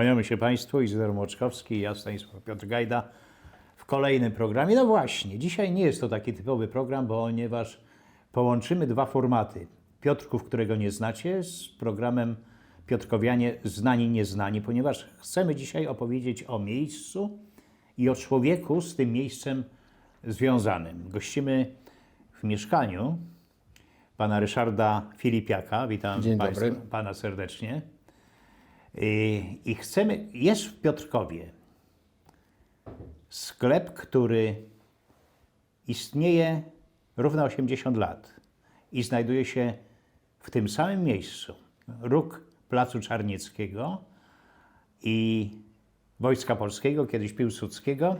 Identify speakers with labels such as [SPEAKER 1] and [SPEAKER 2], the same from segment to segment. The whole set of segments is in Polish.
[SPEAKER 1] Kłaniamy się Państwu, Izydor Młoczkowski i ja, Stanisław Piotr Gajda, w kolejnym programie. No właśnie, dzisiaj nie jest to taki typowy program, ponieważ połączymy dwa formaty. Piotrków, którego nie znacie, z programem Piotrkowianie Znani Nieznani, ponieważ chcemy dzisiaj opowiedzieć o miejscu i o człowieku z tym miejscem związanym. Gościmy w mieszkaniu pana Ryszarda Filipiaka. Witam
[SPEAKER 2] Dzień
[SPEAKER 1] państwa,
[SPEAKER 2] dobry.
[SPEAKER 1] pana serdecznie. I, I chcemy, jest w Piotrkowie sklep, który istnieje równo 80 lat i znajduje się w tym samym miejscu. Róg Placu Czarnieckiego i Wojska Polskiego, kiedyś Piłsudskiego,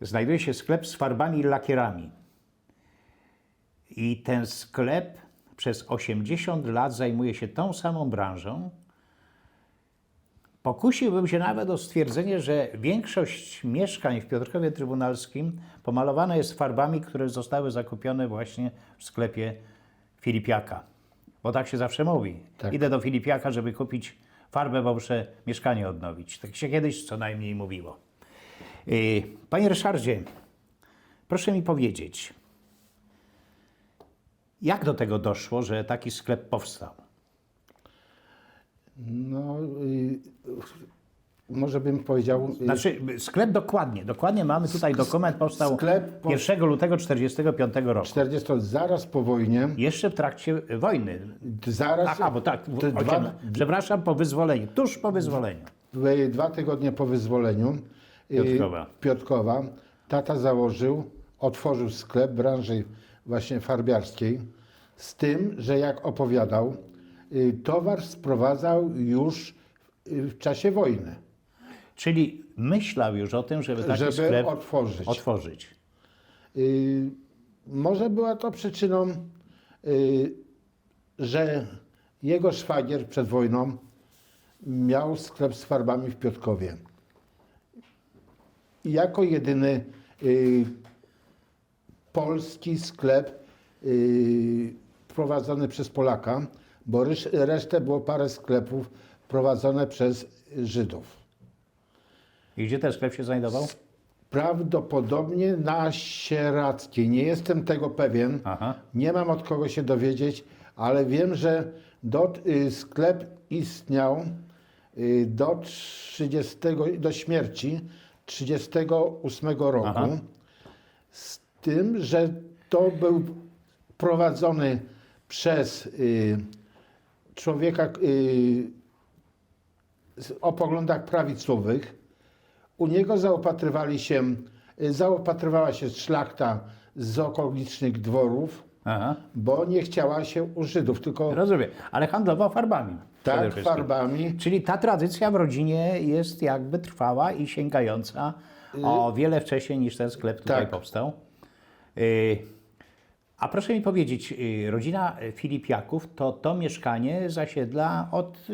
[SPEAKER 1] znajduje się sklep z farbami i lakierami. I ten sklep przez 80 lat zajmuje się tą samą branżą. Pokusiłbym się nawet o stwierdzenie, że większość mieszkań w Piotrkowie Trybunalskim pomalowana jest farbami, które zostały zakupione właśnie w sklepie Filipiaka. Bo tak się zawsze mówi.
[SPEAKER 2] Tak.
[SPEAKER 1] Idę do Filipiaka, żeby kupić farbę, bo muszę mieszkanie odnowić. Tak się kiedyś co najmniej mówiło. Yy, Panie Ryszardzie, proszę mi powiedzieć, jak do tego doszło, że taki sklep powstał?
[SPEAKER 2] No, y, może bym powiedział. y,
[SPEAKER 1] Znaczy, sklep dokładnie, dokładnie mamy tutaj dokument, powstał
[SPEAKER 2] sklep po-
[SPEAKER 1] 1 lutego 1945 roku.
[SPEAKER 2] 40 zaraz po wojnie,
[SPEAKER 1] Jeszcze w trakcie wojny.
[SPEAKER 2] zaraz.
[SPEAKER 1] Aha, bo tak, osiem-
[SPEAKER 2] dwa,
[SPEAKER 1] przepraszam, po wyzwoleniu, tuż po wyzwoleniu.
[SPEAKER 2] y, dwa tygodnie po wyzwoleniu y,
[SPEAKER 1] Piotrkowa.
[SPEAKER 2] Piotrkowa, tata założył, otworzył sklep branży właśnie farbiarskiej, z tym, że jak opowiadał, y, towar sprowadzał już y, w czasie wojny,
[SPEAKER 1] Czyli myślał już o tym, żeby taki
[SPEAKER 2] żeby
[SPEAKER 1] sklep
[SPEAKER 2] otworzyć.
[SPEAKER 1] otworzyć.
[SPEAKER 2] Y, Może była to przyczyną, y, że jego szwagier przed wojną miał sklep z farbami w Piotkowie. Jako jedyny y, polski sklep y, prowadzony przez Polaka, bo resztę było parę sklepów prowadzone przez Żydów.
[SPEAKER 1] I gdzie ten sklep się znajdował?
[SPEAKER 2] Prawdopodobnie na Sieradzkiej. Nie jestem tego pewien.
[SPEAKER 1] Aha.
[SPEAKER 2] Nie mam od kogo się dowiedzieć, ale wiem, że do, y, sklep istniał y, do 30, do śmierci 38 roku.
[SPEAKER 1] Aha.
[SPEAKER 2] Z tym, że to był prowadzony przez y, człowieka y, o poglądach prawicowych. U niego zaopatrywali się, y, zaopatrywała się szlachta z okolicznych dworów,
[SPEAKER 1] Aha,
[SPEAKER 2] bo nie chciała się u Żydów, tylko
[SPEAKER 1] rozumiem. Ale handlował farbami.
[SPEAKER 2] tak farbami.
[SPEAKER 1] Czyli ta tradycja w rodzinie jest jakby trwała i sięgająca o wiele wcześniej niż ten sklep tutaj
[SPEAKER 2] Tak.
[SPEAKER 1] powstał. Y, A proszę mi powiedzieć, y, rodzina Filipiaków to to mieszkanie zasiedla od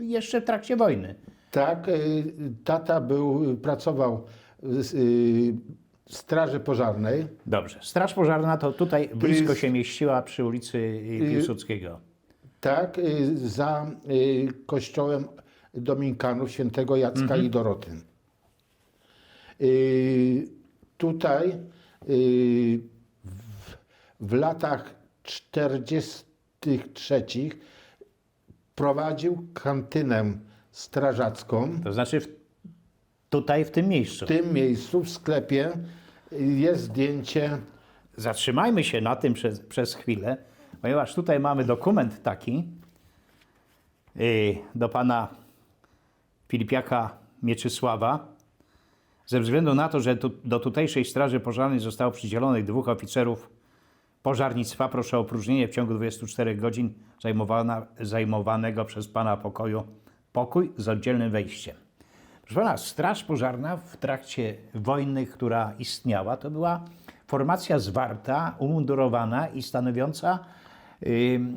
[SPEAKER 1] y, jeszcze w trakcie wojny.
[SPEAKER 2] Tak, y, tata był, pracował w y, Straży Pożarnej.
[SPEAKER 1] Dobrze. Straż pożarna to tutaj blisko się mieściła przy ulicy y, Piłsudskiego.
[SPEAKER 2] Tak, y, za y, kościołem Dominikanów świętego Jacka i Doroty. Y, Tutaj y, w, latach 43 prowadził kantynę strażacką.
[SPEAKER 1] To znaczy w, tutaj w tym miejscu.
[SPEAKER 2] W tym miejscu, w sklepie, jest zdjęcie.
[SPEAKER 1] Zatrzymajmy się na tym przez, przez chwilę, ponieważ tutaj mamy dokument taki y, do pana Filipiaka Mieczysława. Ze względu na to, że tu, do tutejszej Straży Pożarnej zostało przydzielonych dwóch oficerów pożarnictwa, proszę o opróżnienie w ciągu 24 godzin zajmowanego przez pana pokoju pokój z oddzielnym wejściem. Proszę pana, Straż Pożarna w trakcie wojny, która istniała, to była formacja zwarta, umundurowana i stanowiąca ym,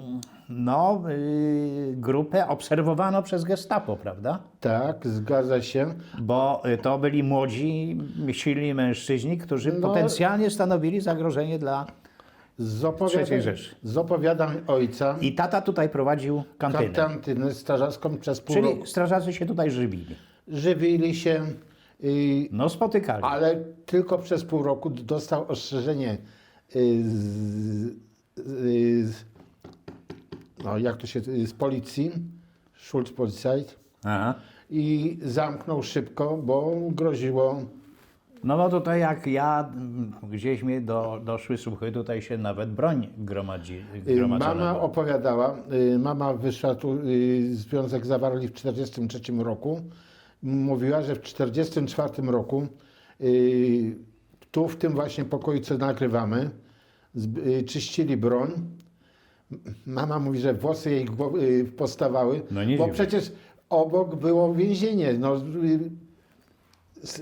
[SPEAKER 1] no, y, grupę obserwowaną przez gestapo, prawda?
[SPEAKER 2] Tak, zgadza się.
[SPEAKER 1] Bo y, to byli młodzi, silni mężczyźni, którzy
[SPEAKER 2] No.
[SPEAKER 1] potencjalnie stanowili zagrożenie dla
[SPEAKER 2] Z
[SPEAKER 1] III
[SPEAKER 2] opowiadań,
[SPEAKER 1] Rzeszy.
[SPEAKER 2] z opowiadań ojca
[SPEAKER 1] I tata tutaj prowadził kantynę.
[SPEAKER 2] kantynę strażacką przez pół
[SPEAKER 1] Czyli
[SPEAKER 2] roku.
[SPEAKER 1] strażacy się tutaj żywili.
[SPEAKER 2] Żywili się, y,
[SPEAKER 1] No spotykali.
[SPEAKER 2] ale tylko przez pół roku dostał ostrzeżenie y, z, y, z, no jak to się, z policji, Schulz Polizeit
[SPEAKER 1] Aha.
[SPEAKER 2] i zamknął szybko, bo groziło
[SPEAKER 1] No bo tutaj jak ja, mm, gdzieś mi do, doszły słuchy, tutaj się nawet broń gromadzi,
[SPEAKER 2] Y,
[SPEAKER 1] gromadzona
[SPEAKER 2] Mama
[SPEAKER 1] była.
[SPEAKER 2] opowiadała, y, mama wyszła tu, y, związek zawarli w 1943 roku. Mówiła, że w 1944 roku y, tu w tym właśnie pokoju, co nagrywamy, y, czyścili broń. Mama mówi, że włosy jej y, postawały,
[SPEAKER 1] No nie
[SPEAKER 2] bo
[SPEAKER 1] dziwię.
[SPEAKER 2] przecież obok było więzienie. No, y, s-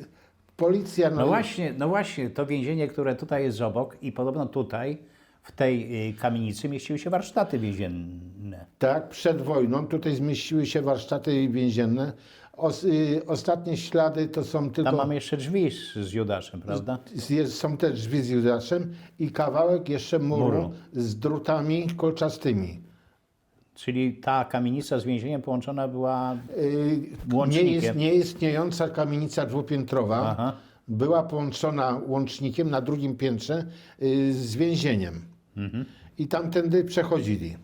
[SPEAKER 2] policja.
[SPEAKER 1] No właśnie, no właśnie, to więzienie, które tutaj jest obok i podobno tutaj, w tej y, kamienicy mieściły się warsztaty więzienne.
[SPEAKER 2] Tak, przed wojną tutaj zmieściły się warsztaty więzienne. Os, y, ostatnie ślady to są tylko.
[SPEAKER 1] Tam mamy jeszcze drzwi z, z Judaszem, prawda?
[SPEAKER 2] z- jest, są te drzwi z Judaszem i kawałek jeszcze muru,
[SPEAKER 1] Muru.
[SPEAKER 2] z drutami kolczastymi.
[SPEAKER 1] Czyli ta kamienica z więzieniem połączona była...
[SPEAKER 2] Y, nie
[SPEAKER 1] Łącznikiem.
[SPEAKER 2] jest, nieistniejąca kamienica dwupiętrowa
[SPEAKER 1] Aha.
[SPEAKER 2] była połączona łącznikiem na drugim piętrze y, z więzieniem.
[SPEAKER 1] Mhm.
[SPEAKER 2] I tamtędy przechodzili.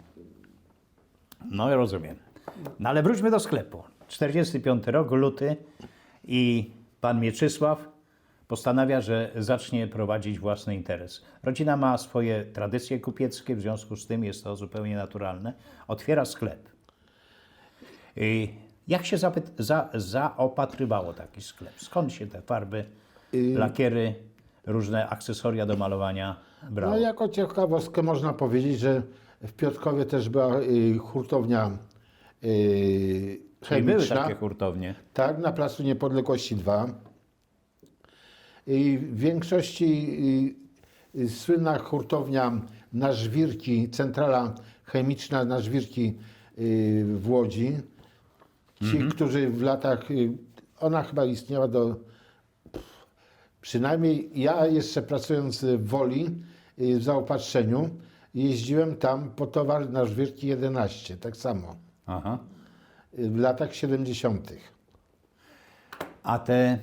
[SPEAKER 1] No ja rozumiem. No ale wróćmy do sklepu. 45 rok, luty i pan Mieczysław postanawia, że zacznie prowadzić własny interes. Rodzina ma swoje tradycje kupieckie, w związku z tym jest to zupełnie naturalne. Otwiera sklep. I jak się za, zaopatrywało taki sklep? Skąd się te farby, lakiery, różne akcesoria do malowania brało?
[SPEAKER 2] No jako ciekawostkę można powiedzieć, że w Piotrkowie też była y, hurtownia y,
[SPEAKER 1] Czyli były
[SPEAKER 2] chemiczna.
[SPEAKER 1] takie hurtownie.
[SPEAKER 2] Tak, na Placu Niepodległości 2. I w większości słynna hurtownia na żwirki, centrala chemiczna na żwirki y, w Łodzi. Ci, którzy w latach, y, ona chyba istniała do, przynajmniej ja jeszcze pracując w Woli, y, w zaopatrzeniu, jeździłem tam po towar na żwirki 11, tak samo,
[SPEAKER 1] Aha.
[SPEAKER 2] w latach 70.
[SPEAKER 1] A te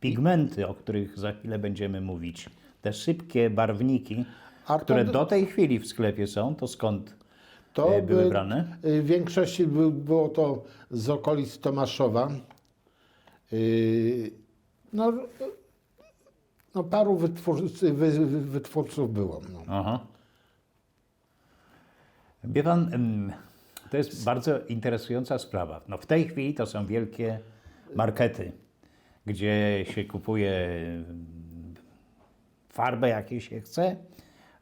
[SPEAKER 1] pigmenty, o których za chwilę będziemy mówić, te szybkie barwniki, które
[SPEAKER 2] do-
[SPEAKER 1] tej chwili w sklepie są, to skąd
[SPEAKER 2] To
[SPEAKER 1] e, były
[SPEAKER 2] by-
[SPEAKER 1] brane?
[SPEAKER 2] y, W większości by- było to z okolic Tomaszowa. Y, No, no paru wytwórców, wy, wy- wytwórców było. No.
[SPEAKER 1] Aha. Wie pan, to jest bardzo interesująca sprawa. No w tej chwili to są wielkie markety, gdzie się kupuje em, farbę, jakiej się chce.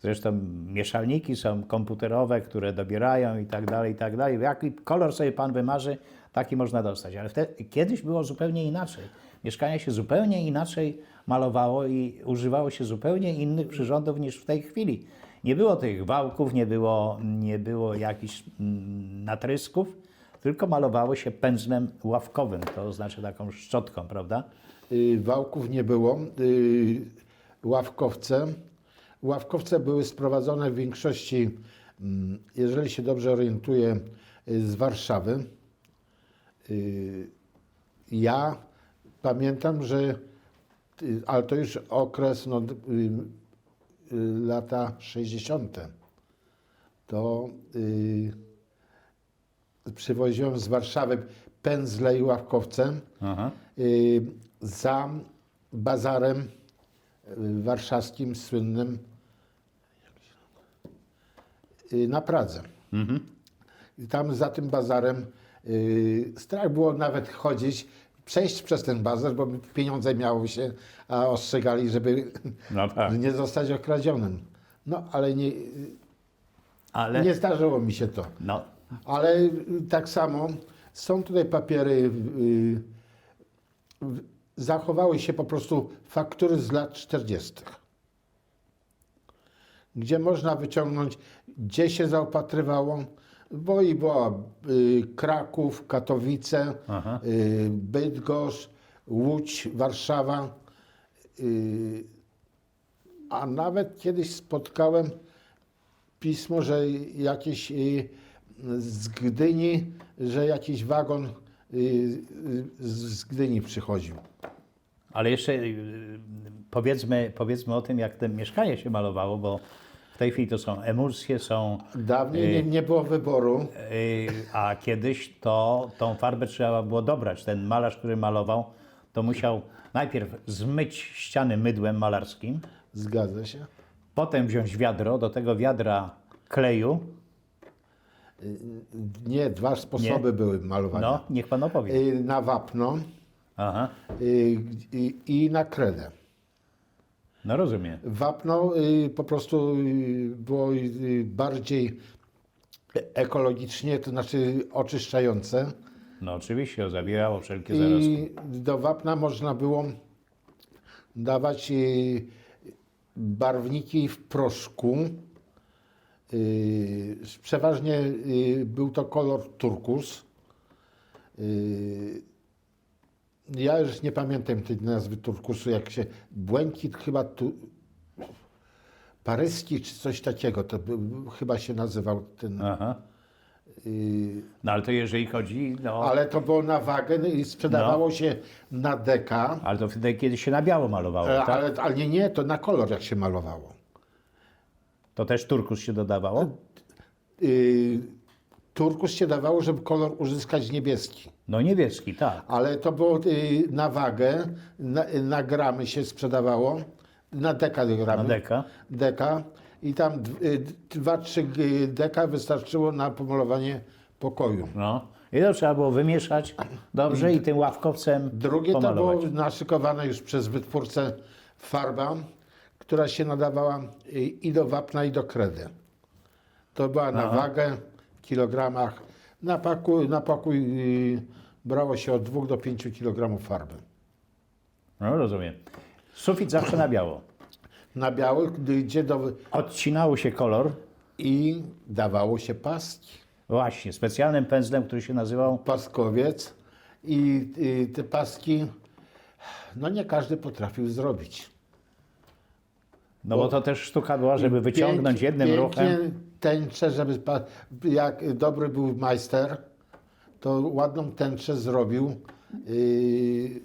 [SPEAKER 1] Zresztą mieszalniki są komputerowe, które dobierają i tak dalej, i tak dalej. Jaki kolor sobie pan wymarzy, taki można dostać. Ale wtedy, kiedyś było zupełnie inaczej. Mieszkania się zupełnie inaczej malowało i używało się zupełnie innych przyrządów niż w tej chwili. Nie było tych wałków, nie było, nie było jakichś mm, natrysków, tylko malowało się pędzlem ławkowym, to znaczy taką szczotką, prawda?
[SPEAKER 2] Y, Wałków nie było. Y, Ławkowce. Ławkowce były sprowadzone w większości, mm, jeżeli się dobrze orientuję, y, z Warszawy. Ja pamiętam, że, ale to już okres, no, lata 60. To y, przywoziłem z Warszawy pędzle i ławkowce
[SPEAKER 1] Aha.
[SPEAKER 2] y, za bazarem y, warszawskim słynnym y, na Pradze. I tam za tym bazarem y, strach było nawet chodzić, przejść przez ten bazar, bo pieniądze miało się, a ostrzegali, żeby
[SPEAKER 1] No tak.
[SPEAKER 2] nie zostać okradzionym. No ale nie,
[SPEAKER 1] Ale
[SPEAKER 2] nie zdarzyło mi się to.
[SPEAKER 1] no,
[SPEAKER 2] Ale y, tak samo są tutaj papiery, y, zachowały się po prostu faktury z lat 40., gdzie można wyciągnąć, gdzie się zaopatrywało, bo i była y, Kraków, Katowice,
[SPEAKER 1] Aha.
[SPEAKER 2] Bydgoszcz, Łódź, Warszawa. A nawet kiedyś spotkałem pismo, że jakieś z Gdyni, że jakiś wagon y, y, z Gdyni przychodził.
[SPEAKER 1] Ale jeszcze y, powiedzmy, powiedzmy o tym, jak te mieszkanie się malowało, bo w tej chwili to są emulsje, są,
[SPEAKER 2] Dawniej nie, nie było wyboru.
[SPEAKER 1] a kiedyś to tą farbę trzeba było dobrać. Ten malarz, który malował, to musiał najpierw zmyć ściany mydłem malarskim,
[SPEAKER 2] Zgadza się.
[SPEAKER 1] potem wziąć wiadro, do tego wiadra kleju.
[SPEAKER 2] Nie, dwa sposoby były malowania.
[SPEAKER 1] No, niech pan opowie.
[SPEAKER 2] Y, Na wapno
[SPEAKER 1] Aha,
[SPEAKER 2] y, i, i na kredę.
[SPEAKER 1] no rozumiem.
[SPEAKER 2] Wapno y, po prostu y, było y, bardziej ekologicznie, to znaczy oczyszczające.
[SPEAKER 1] No oczywiście, zabierało wszelkie zarazki.
[SPEAKER 2] I do wapna można było dawać y, barwniki w proszku. Y, Przeważnie y, był to kolor turkus. Y, Ja już nie pamiętam tej nazwy turkusu, jak się błękit chyba tu, paryski czy coś takiego, to był, chyba się nazywał ten.
[SPEAKER 1] Aha. No ale to jeżeli chodzi, no, ale,
[SPEAKER 2] Ale to było na wagę i sprzedawało się na deka.
[SPEAKER 1] to wtedy kiedy się na biało malowało,
[SPEAKER 2] E,
[SPEAKER 1] tak?
[SPEAKER 2] Ale, ale nie, nie, to na kolor jak się malowało.
[SPEAKER 1] To też turkus się dodawało?
[SPEAKER 2] Yy, turkus się dawało, żeby kolor uzyskać niebieski.
[SPEAKER 1] No niebieski, tak.
[SPEAKER 2] Ale to było yy, na wagę, na, na gramy się sprzedawało, na deka gramy.
[SPEAKER 1] Na deka.
[SPEAKER 2] Deka. I tam d- yy, dwa, trzy yy, deka wystarczyło na pomalowanie pokoju.
[SPEAKER 1] No. I to trzeba było wymieszać dobrze i tym ławkowcem
[SPEAKER 2] Drugie to
[SPEAKER 1] pomalować.
[SPEAKER 2] było naszykowane już przez wytwórcę farba, która się nadawała y, i do wapna, i do kredy. To była na wagę w kilogramach. Na, paku, na pokój y, brało się od 2 do 5 kg farby.
[SPEAKER 1] No rozumiem. Sufit zawsze na biało.
[SPEAKER 2] Na biały, gdy idzie do...
[SPEAKER 1] Odcinało się kolor
[SPEAKER 2] i dawało się paski.
[SPEAKER 1] właśnie specjalnym pędzlem, który się nazywał
[SPEAKER 2] Paskowiec i y, te paski, no nie każdy potrafił zrobić.
[SPEAKER 1] No bo to też sztuka była, żeby wyciągnąć
[SPEAKER 2] Pięk-
[SPEAKER 1] jednym ruchem.
[SPEAKER 2] tęczę, żeby jak dobry był majster, to ładną tęczę zrobił yy,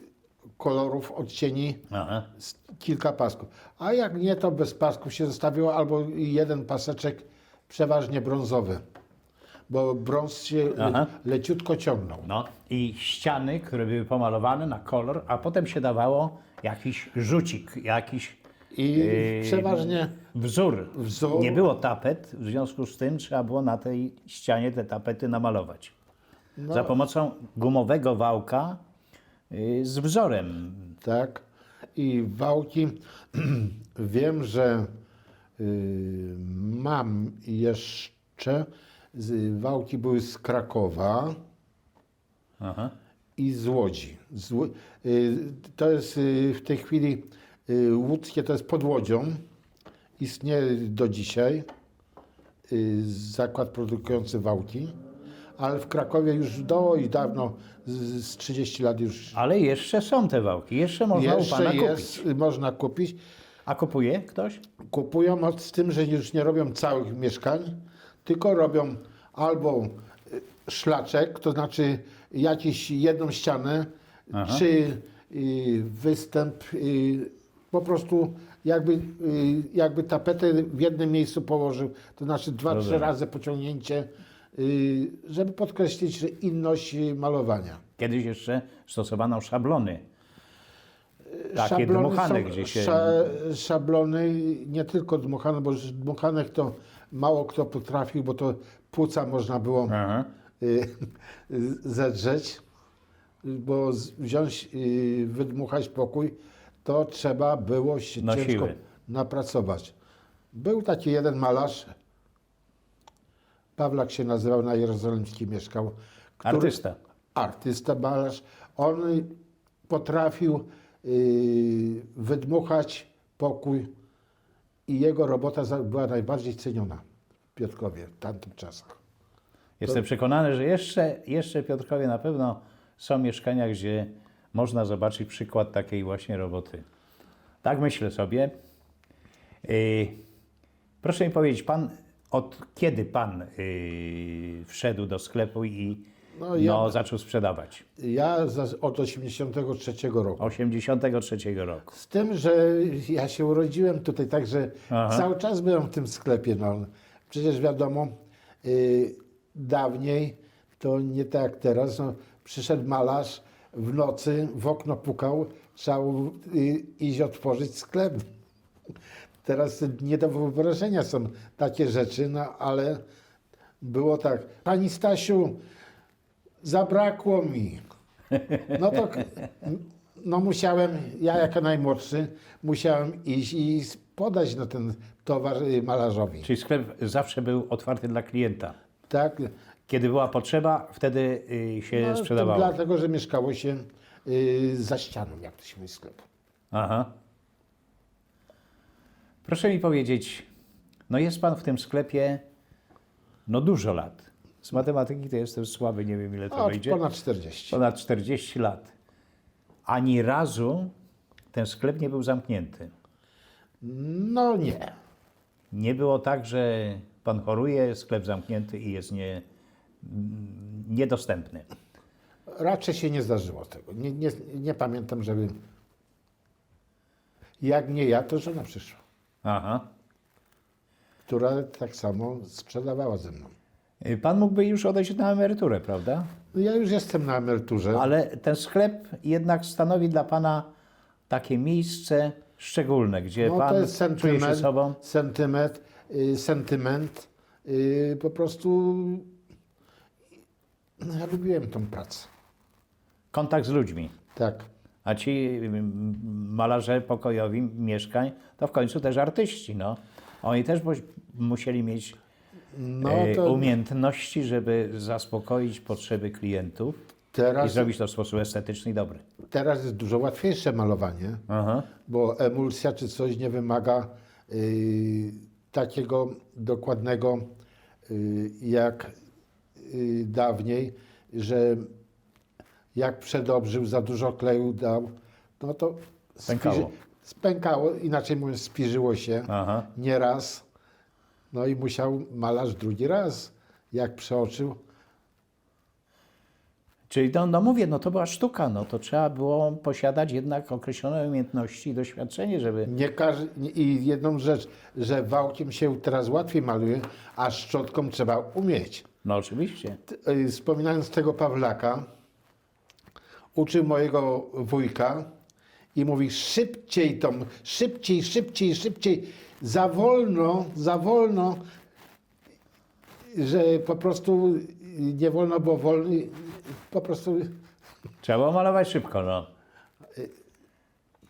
[SPEAKER 2] kolorów, odcieni,
[SPEAKER 1] Aha.
[SPEAKER 2] z kilka pasków. A jak nie, to bez pasków się zostawiło albo jeden paseczek, przeważnie brązowy, bo brąz się
[SPEAKER 1] Aha.
[SPEAKER 2] leciutko ciągnął.
[SPEAKER 1] No i ściany, które były pomalowane na kolor, a potem się dawało jakiś rzucik, jakiś
[SPEAKER 2] I
[SPEAKER 1] Yy,
[SPEAKER 2] przeważnie
[SPEAKER 1] wzór.
[SPEAKER 2] Wzór.
[SPEAKER 1] Nie było tapet, w związku z tym trzeba było na tej ścianie te tapety namalować.
[SPEAKER 2] No.
[SPEAKER 1] Za pomocą gumowego wałka yy, z wzorem.
[SPEAKER 2] Tak. I wałki, wiem, że y, mam jeszcze, z, wałki były z Krakowa
[SPEAKER 1] Aha.
[SPEAKER 2] i z Łodzi. Z, y, to jest y, w tej chwili łódzkie, to jest pod Łodzią. Istnieje do dzisiaj y, zakład produkujący wałki, ale w Krakowie już do i dawno, z, z 30 lat już
[SPEAKER 1] Ale jeszcze są te wałki, jeszcze można u
[SPEAKER 2] jeszcze
[SPEAKER 1] Pana
[SPEAKER 2] jest,
[SPEAKER 1] kupić.
[SPEAKER 2] można kupić.
[SPEAKER 1] A kupuje ktoś?
[SPEAKER 2] Kupują od, z tym, że już nie robią całych mieszkań, tylko robią albo y, szlaczek, to znaczy jakąś jedną ścianę, czy y, występ, y, po prostu jakby, y, jakby tapetę w jednym miejscu położył, to znaczy dwa, trzy
[SPEAKER 1] Rozumiem.
[SPEAKER 2] razy pociągnięcie, y, żeby podkreślić że inność malowania.
[SPEAKER 1] Kiedyś jeszcze stosowano szablony. Takie
[SPEAKER 2] Szablony
[SPEAKER 1] dmuchane,
[SPEAKER 2] są-
[SPEAKER 1] gdzie się...
[SPEAKER 2] Sza, szablony, nie tylko dmuchane, bo już dmuchanek to mało kto potrafił, bo to płuca można było
[SPEAKER 1] Aha.
[SPEAKER 2] y, zedrzeć, bo wziąć, wydmuchać pokój, to trzeba było się
[SPEAKER 1] Na
[SPEAKER 2] ciężko
[SPEAKER 1] siłę.
[SPEAKER 2] napracować. Był taki jeden malarz, Pawlak się nazywał, na Jerozolimskiej mieszkał. który-
[SPEAKER 1] Artysta.
[SPEAKER 2] artysta, malarz, on potrafił y, wydmuchać pokój i jego robota była najbardziej ceniona w Piotrkowie w tamtych czasach.
[SPEAKER 1] Jestem przekonany, że jeszcze, jeszcze Piotrkowie na pewno są mieszkania, gdzie można zobaczyć przykład takiej właśnie roboty. Tak myślę sobie. Yy, proszę mi powiedzieć, pan od kiedy pan y, wszedł do sklepu i
[SPEAKER 2] No,
[SPEAKER 1] no,
[SPEAKER 2] ja-
[SPEAKER 1] zaczął sprzedawać?
[SPEAKER 2] Ja za, od 83 roku.
[SPEAKER 1] 83 roku.
[SPEAKER 2] Z tym, że ja się urodziłem tutaj, także
[SPEAKER 1] Aha.
[SPEAKER 2] cały czas byłem w tym sklepie. No. Przecież wiadomo, y, dawniej to nie tak jak teraz. No, przyszedł malarz w nocy, w okno pukał, trzeba y, iść otworzyć sklep. Teraz nie do wyobrażenia są takie rzeczy, no ale było tak. Pani Stasiu, zabrakło mi. No to no musiałem, ja jako najmłodszy, musiałem iść i podać no ten towar y, malarzowi.
[SPEAKER 1] Czyli sklep zawsze był otwarty dla klienta.
[SPEAKER 2] Tak?
[SPEAKER 1] Kiedy była potrzeba, wtedy y, się
[SPEAKER 2] No, to
[SPEAKER 1] sprzedawało.
[SPEAKER 2] dlatego, że mieszkało się y, za ścianą, jak to się mówi, sklepu.
[SPEAKER 1] Aha. Proszę mi powiedzieć, no jest pan w tym sklepie no dużo lat. Z matematyki to jestem słaby, nie wiem ile to
[SPEAKER 2] Od
[SPEAKER 1] wyjdzie.
[SPEAKER 2] ponad 40.
[SPEAKER 1] Ponad 40 lat. Ani razu ten sklep nie był zamknięty.
[SPEAKER 2] No nie.
[SPEAKER 1] Nie było tak, że pan choruje, sklep zamknięty i jest nie, niedostępny.
[SPEAKER 2] Raczej się nie zdarzyło tego. Nie, nie, nie pamiętam, żeby... Jak nie ja, to żona przyszła,
[SPEAKER 1] Aha.
[SPEAKER 2] która tak samo sprzedawała ze mną.
[SPEAKER 1] Y, Pan mógłby już odejść na emeryturę, prawda?
[SPEAKER 2] No Ja już jestem na emeryturze.
[SPEAKER 1] Ale ten sklep jednak stanowi dla Pana takie miejsce szczególne, gdzie
[SPEAKER 2] No
[SPEAKER 1] Pan
[SPEAKER 2] to jest
[SPEAKER 1] czuje się
[SPEAKER 2] sentyment,
[SPEAKER 1] sobą.
[SPEAKER 2] sentyment, y, sentyment. y, po prostu ja lubiłem tą pracę.
[SPEAKER 1] Kontakt z ludźmi.
[SPEAKER 2] Tak.
[SPEAKER 1] A ci mm, malarze pokojowi mieszkań to w końcu też artyści. No. Oni też mu- musieli mieć
[SPEAKER 2] No
[SPEAKER 1] e,
[SPEAKER 2] to
[SPEAKER 1] umiejętności, żeby zaspokoić potrzeby klientów i
[SPEAKER 2] teraz,
[SPEAKER 1] zrobić to w sposób estetyczny i dobry.
[SPEAKER 2] teraz jest dużo łatwiejsze malowanie,
[SPEAKER 1] Aha.
[SPEAKER 2] bo emulsja czy coś nie wymaga y, takiego dokładnego y, jak dawniej, że jak przedobrzył, za dużo kleju dał, no to
[SPEAKER 1] Pękało.
[SPEAKER 2] spiży- spękało, inaczej mówiąc spiżyło się
[SPEAKER 1] Aha.
[SPEAKER 2] nieraz. No i musiał malarz drugi raz, jak przeoczył.
[SPEAKER 1] Czyli no, no mówię, no to była sztuka, no to trzeba było posiadać jednak określone umiejętności i doświadczenie, żeby...
[SPEAKER 2] Nie każ- I jedną rzecz, że wałkiem się teraz łatwiej maluje, a szczotką trzeba umieć.
[SPEAKER 1] No oczywiście.
[SPEAKER 2] Y, Wspominając tego Pawlaka, uczył mojego wujka i mówi szybciej tą, szybciej, szybciej, szybciej, za wolno, za wolno, że po prostu nie wolno było wolny, po prostu
[SPEAKER 1] Trzeba było malować szybko, no.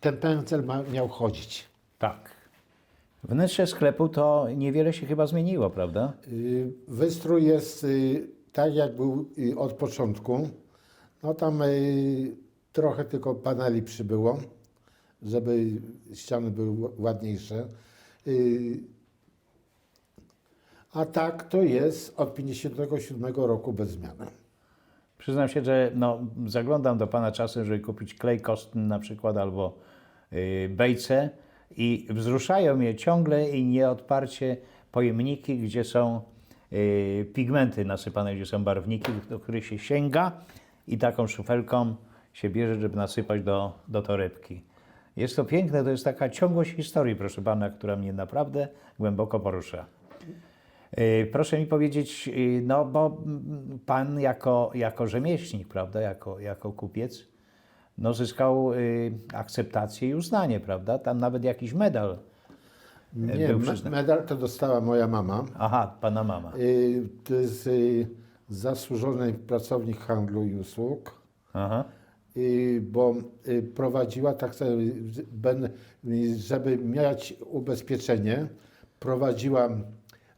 [SPEAKER 2] ten pędzel miał chodzić.
[SPEAKER 1] Tak. Wnętrze sklepu to niewiele się chyba zmieniło, prawda?
[SPEAKER 2] Y, Wystrój jest y, tak, jak był y, od początku. No tam trochę tylko paneli przybyło, żeby ściany były ładniejsze. A tak to jest od 57 roku bez zmiany.
[SPEAKER 1] Przyznam się, że no, zaglądam do Pana czasem, żeby kupić klej kostny na przykład albo yy, bejce i wzruszają mnie ciągle i nieodparcie pojemniki, gdzie są yy, pigmenty nasypane, gdzie są barwniki, do których się sięga i taką szufelką się bierze, żeby nasypać do, do torebki. Jest to piękne, to jest taka ciągłość historii, proszę Pana, która mnie naprawdę głęboko porusza. Y, Proszę mi powiedzieć, y, no bo pan jako, jako rzemieślnik, prawda, jako, jako kupiec, no zyskał y, akceptację i uznanie, prawda? Tam nawet jakiś medal.
[SPEAKER 2] Nie,
[SPEAKER 1] był przyznany.
[SPEAKER 2] medal to dostała moja mama.
[SPEAKER 1] Aha, pana mama.
[SPEAKER 2] Y, To jest y, zasłużony pracownik handlu i usług.
[SPEAKER 1] Aha.
[SPEAKER 2] Y, bo y, prowadziła, tak ben- y, żeby mieć ubezpieczenie, prowadziła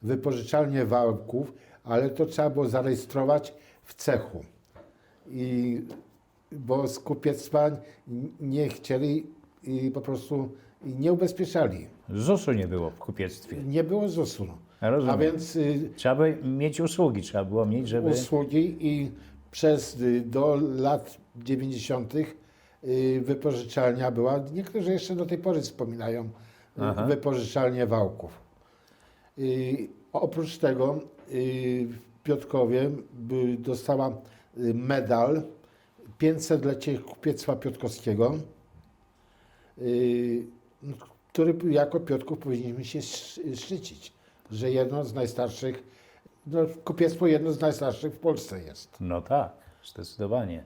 [SPEAKER 2] wypożyczalnię wałków, ale to trzeba było zarejestrować w cechu. I, bo z kupiectwa n- nie chcieli i po prostu nie ubezpieczali.
[SPEAKER 1] ZUS-u nie było w kupiectwie.
[SPEAKER 2] Nie było ZUS-u.
[SPEAKER 1] Rozumiem.
[SPEAKER 2] A więc y,
[SPEAKER 1] Trzeba by mieć usługi, trzeba było mieć, żeby...
[SPEAKER 2] usługi i przez y, do lat 90. y, wypożyczalnia była, niektórzy jeszcze do tej pory wspominają
[SPEAKER 1] Aha.
[SPEAKER 2] wypożyczalnię wałków. Oprócz tego w Piotrkowie by dostała medal 500-lecie kupiectwa piotrkowskiego, y, który jako Piotrków powinniśmy się sz- szczycić, że jedno z najstarszych, no, kupiectwo jedno z najstarszych w Polsce jest.
[SPEAKER 1] No tak, zdecydowanie.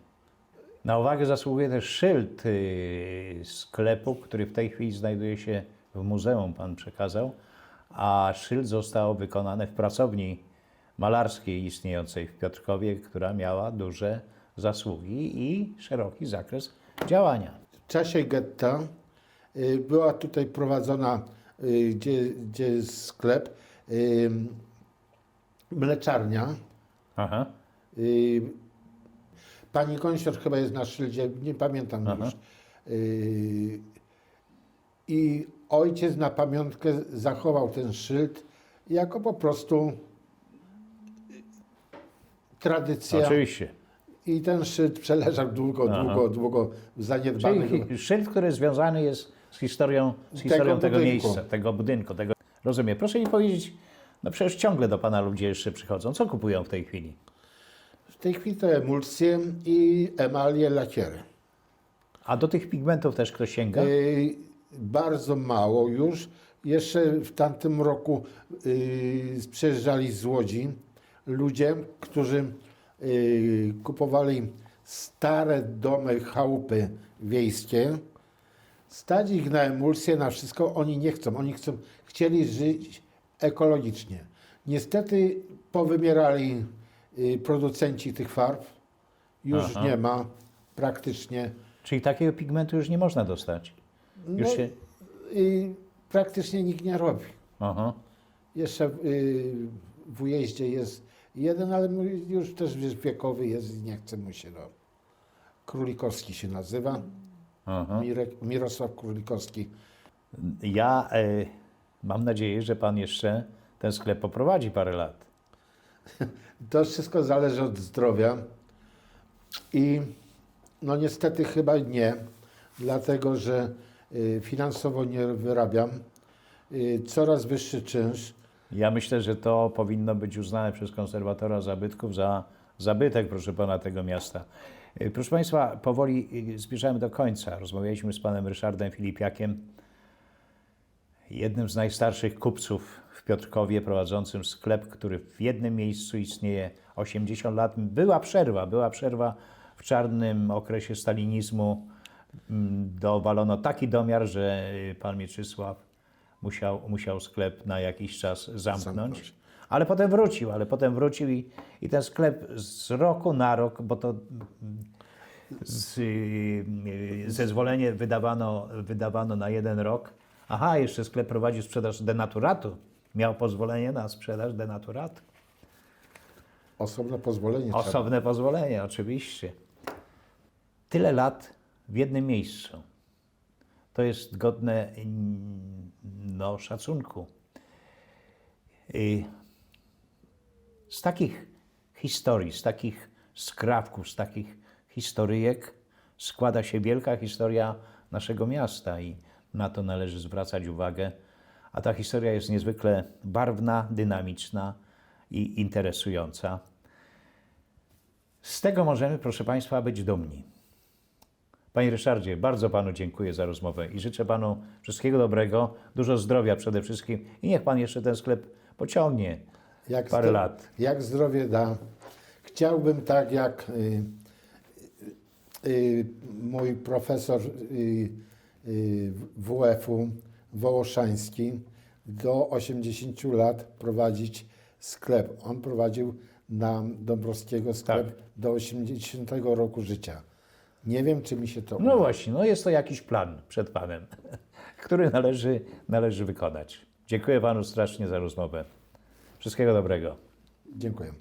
[SPEAKER 1] Na uwagę zasługuje też szyld y, sklepu, który w tej chwili znajduje się w muzeum, pan przekazał, a szyld został wykonany w pracowni malarskiej istniejącej w Piotrkowie, która miała duże zasługi i szeroki zakres działania.
[SPEAKER 2] W czasie getta y, była tutaj prowadzona, y, gdzie, gdzie jest sklep, y, mleczarnia.
[SPEAKER 1] Aha.
[SPEAKER 2] Pani Kąsior chyba jest na szyldzie, nie pamiętam
[SPEAKER 1] Aha.
[SPEAKER 2] już. I ojciec na pamiątkę zachował ten szyld jako po prostu tradycja.
[SPEAKER 1] Oczywiście.
[SPEAKER 2] I ten szyld przeleżał długo,
[SPEAKER 1] Aha.
[SPEAKER 2] długo, długo w zaniedbanych.
[SPEAKER 1] Czyli szyld, który związany jest z historią, z historią tego,
[SPEAKER 2] budynku.
[SPEAKER 1] miejsca, tego budynku. Tego... Rozumiem. Proszę mi powiedzieć, no przecież ciągle do Pana ludzie jeszcze przychodzą. Co kupują w tej chwili?
[SPEAKER 2] W tej chwili to emulsje i emalie lakiery.
[SPEAKER 1] A do tych pigmentów też ktoś sięga?
[SPEAKER 2] Y, bardzo mało już. Jeszcze w tamtym roku y, przyjeżdżali z Łodzi ludzie, którzy kupowali stare domy, chałupy wiejskie. Stać ich na emulsję, na wszystko. Oni nie chcą. Oni chcą, chcieli żyć ekologicznie. Niestety powymierali y, producenci tych farb. Już
[SPEAKER 1] Aha.
[SPEAKER 2] nie ma praktycznie.
[SPEAKER 1] Czyli takiego pigmentu już nie można dostać. Już
[SPEAKER 2] No,
[SPEAKER 1] się...
[SPEAKER 2] i praktycznie nikt nie robi.
[SPEAKER 1] Aha.
[SPEAKER 2] Jeszcze y, w ujeździe jest jeden, ale już też wiesz, wiekowy jest i nie chce mu się. No. Królikowski się nazywa.
[SPEAKER 1] Aha.
[SPEAKER 2] Mirek, Mirosław Królikowski.
[SPEAKER 1] Ja e, mam nadzieję, że Pan jeszcze ten sklep poprowadzi parę lat.
[SPEAKER 2] To wszystko zależy od zdrowia. I no niestety chyba nie, dlatego że y, finansowo nie wyrabiam. Y, coraz wyższy czynsz.
[SPEAKER 1] Ja myślę, że to powinno być uznane przez konserwatora zabytków za zabytek, proszę pana, tego miasta. Y, Proszę Państwa, powoli y, zbliżamy do końca. Rozmawialiśmy z panem Ryszardem Filipiakiem, jednym z najstarszych kupców w Piotrkowie, prowadzącym sklep, który w jednym miejscu istnieje 80 lat. Była przerwa, była przerwa w czarnym okresie stalinizmu. Mm, Dowalono taki domiar, że y, pan Mieczysław musiał, musiał sklep na jakiś czas zamknąć. Ale potem wrócił, ale potem wrócił i, i ten sklep z roku na rok, bo to z, y, zezwolenie wydawano, wydawano na jeden rok. Aha, jeszcze sklep prowadził sprzedaż denaturatu. Miał pozwolenie na sprzedaż denaturatu.
[SPEAKER 2] Osobne pozwolenie trzeba.
[SPEAKER 1] Osobne pozwolenie, oczywiście. Tyle lat w jednym miejscu. To jest godne no, szacunku. Z takich historii, z takich skrawków, z takich historyjek składa się wielka historia naszego miasta i na to należy zwracać uwagę. A ta historia jest niezwykle barwna, dynamiczna i interesująca. Z tego możemy, proszę Państwa, być dumni. Panie Ryszardzie, bardzo Panu dziękuję za rozmowę i życzę Panu wszystkiego dobrego, dużo zdrowia przede wszystkim i niech Pan jeszcze ten sklep pociągnie
[SPEAKER 2] Jak
[SPEAKER 1] parę
[SPEAKER 2] zdro-
[SPEAKER 1] lat.
[SPEAKER 2] Jak zdrowie da. Chciałbym tak jak y, y, mój profesor y, y, WF-u Wołoszański do 80 lat prowadzić sklep. On prowadził na Dąbrowskiego sklep
[SPEAKER 1] Tak.
[SPEAKER 2] do 80 roku życia. Nie wiem, czy mi się to
[SPEAKER 1] No właśnie, no jest to jakiś plan przed Panem, który należy, należy wykonać. Dziękuję Panu strasznie za rozmowę. Wszystkiego dobrego.
[SPEAKER 2] Dziękuję.